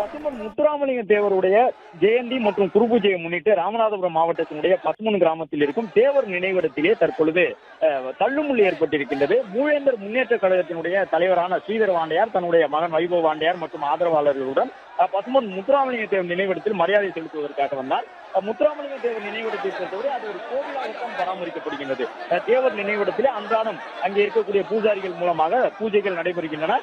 பசுமன் முத்துராமலிங்க தேவருடைய ஜெயந்தி மற்றும் குருபூஜையை முன்னிட்டு ராமநாதபுரம் மாவட்டத்தினுடைய பசுமன் கிராமத்தில் இருக்கும் தேவர் நினைவிடத்திலே தற்பொழுது தள்ளுமுள்ளி ஏற்பட்டிருக்கின்றது. மூவேந்தர் முன்னேற்ற கழகத்தினுடைய தலைவரான ஸ்ரீதர் வாண்டையார் தன்னுடைய மகன் வைபவ வாண்டையார் மற்றும் ஆதரவாளர்களுடன் அஹ், பசுமன் முத்துராமலிங்க தேவர் நினைவிடத்தில் மரியாதை செலுத்துவதற்காக வந்தார். அஹ், முத்துராமலிங்க தேவர் நினைவிடத்தை பொறுத்தவரை அது ஒரு கோவிலாகத்தான் பராமரிக்கப்படுகின்றது. தேவர் நினைவிடத்திலே அன்றாடம் அங்கே இருக்கக்கூடிய பூஜாரிகள் மூலமாக பூஜைகள் நடைபெறுகின்றன.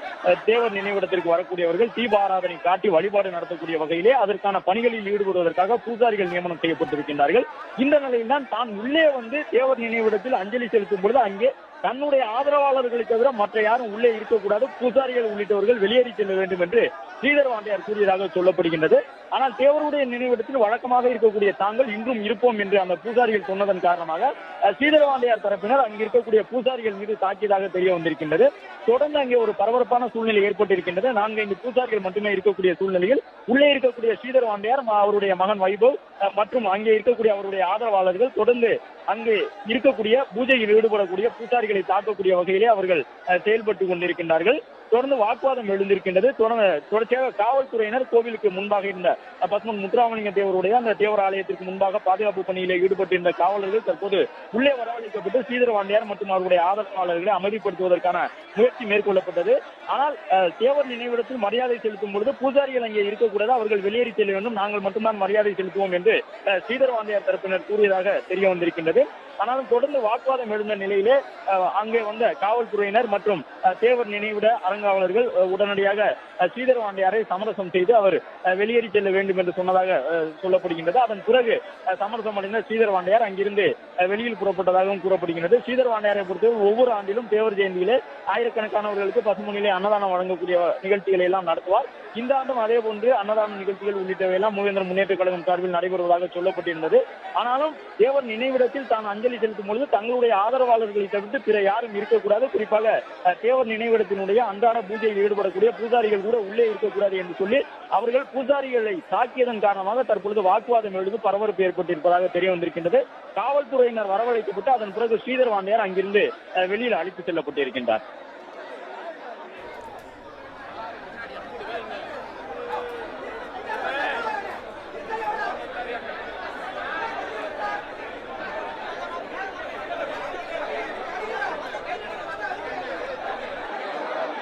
தேவர் நினைவிடத்திற்கு வரக்கூடியவர்கள் தீப ஆராதனை காட்டி வழிபாடு நடத்தக்கூடிய வகையிலே அதற்கான பணிகளில் ஈடுபடுவதற்காக பூஜாரிகள் நியமனம் செய்யப்பட்டிருக்கின்றார்கள். இந்த நிலையில்தான் தான் உள்ளே வந்து தேவர் நினைவிடத்தில் அஞ்சலி செலுத்தும் பொழுது அங்கே தன்னுடைய ஆதரவாளர்களை தவிர மற்ற யாரும் உள்ளே இருக்கக்கூடாது பூஜாரிகள் உள்ளிட்டவர்கள் வெளியேறி செல்ல வேண்டும் என்று ஸ்ரீதர் வாண்டியார் கூறியதாக சொல்லப்படுகின்றது. ஆனால் தேவருடைய நினைவிடத்தில் வழக்கமாக இருக்கக்கூடிய தாங்கள் இன்றும் இருப்போம் என்று அந்த பூஜாரிகள் சொன்னதன் காரணமாக ஸ்ரீதர் வாண்டியார் தரப்பினர் அங்கு இருக்கக்கூடிய பூஜாரிகள் மீது தாக்கியதாக தெரிய வந்திருக்கின்றது. தொடர்ந்து அங்கே ஒரு பரபரப்பான சூழ்நிலை ஏற்பட்டிருக்கின்றது. நான்கு ஐந்து பூஜாரிகள் மட்டுமே இருக்கக்கூடிய சூழ்நிலையில் உள்ளே இருக்கக்கூடிய ஸ்ரீதர் வாண்டியார் அவருடைய மகன் வைபவ் மற்றும் அங்கே இருக்கக்கூடிய அவருடைய ஆதரவாளர்கள் தொடர்ந்து அங்கு இருக்கக்கூடிய பூஜையில் ஈடுபடக்கூடிய பூஜாரிகளை தாக்கக்கூடிய வகையிலே அவர்கள் செயல்பட்டு கொண்டிருக்கின்றார்கள். தொடர்ந்து வாக்குவாதம் எழுந்திருக்கின்றது. தொடர்ந்து தொடர்ச்சியாக காவல்துறையினர் கோவிலுக்கு முன்பாக இருந்த பத்மன் முத்துராமலிங்க தேவருடைய அந்த தேவர ஆலயத்திற்கு முன்பாக பாதுகாப்பு பணியிலே ஈடுபட்டிருந்த காவலர்கள் தற்போது உள்ளே வரவழைக்கப்பட்டு ஸ்ரீதர் வாண்டியார் மற்றும் அவருடைய ஆதரவாளர்களை அமைதிப்படுத்துவதற்கான முயற்சி மேற்கொள்ளப்பட்டது. ஆனால் தேவர் நினைவிடத்தில் மரியாதை செலுத்தும் பொழுது பூஜாரிகள் அங்கே இருக்க கூடாது அவர்கள் வெளியேறி செல்ல வேண்டும். நாங்கள் மட்டும்தான் மரியாதை செலுத்துவோம் என்று ஸ்ரீதர் வாண்டியார் தரப்பினர் கூறியதாக தெரிய வந்திருக்கின்றது. ஆனாலும் தொடர்ந்து வாக்குவாதம் எழுந்த நிலையிலே அங்கே வந்த காவல்துறையினர் மற்றும் தேவர் நினைவிட அறங்காவலர்கள் உடனடியாக ஸ்ரீதர் வாண்டியாரை சமரசம் செய்து அவர் வெளியேறி செல்ல வேண்டும் என்று சொன்னதாக சொல்லப்படுகின்றது. அதன் பிறகு சமரசம் அடைந்த ஸ்ரீதர் வாண்டியார் அங்கிருந்து வெளியில் புறப்பட்டதாகவும் கூறப்படுகின்றது. ஸ்ரீதர் வாண்டியாரை பொறுத்தவரை ஒவ்வொரு ஆண்டிலும் தேவர் ஜெயந்தியிலே ஆயிரக்கணக்கானவர்களுக்கு பசுமணியிலே அன்னதானம் வழங்கக்கூடிய நிகழ்ச்சிகளை எல்லாம் நடத்துவார். இந்த ஆண்டும் அதே போன்று அன்னதான நிகழ்ச்சிகள் உள்ளிட்டவை எல்லாம் முன்னேற்ற கழகம் சார்பில் நடைபெறுவதாக சொல்லப்பட்டிருந்தது. ஆனாலும் தேவர் நினைவிடத்தில் தான் அஞ்சலி செலுத்தும் பொழுது தங்களுடைய ஆதரவாளர்களை தவிர்த்து பிற யாரும் இருக்கக்கூடாது. குறிப்பாக தேவர் நினைவிடத்தினுடைய அன்றாட பூஜையில் ஈடுபடக்கூடிய பூஜாரிகள் கூட உள்ளே இருக்கக்கூடாது என்று சொல்லி அவர்கள் பூஜாரிகளை தாக்கியதன் காரணமாக தற்பொழுது வாக்குவாதம் எழுந்து பரபரப்பு ஏற்பட்டிருப்பதாக தெரிய வந்திருக்கின்றது. காவல்துறையினர் வரவழைக்கப்பட்டு அதன் பிறகு ஸ்ரீதர் வாண்டியார் அங்கிருந்து வெளியில் அழைத்து செல்லப்பட்டிருக்கின்றார்.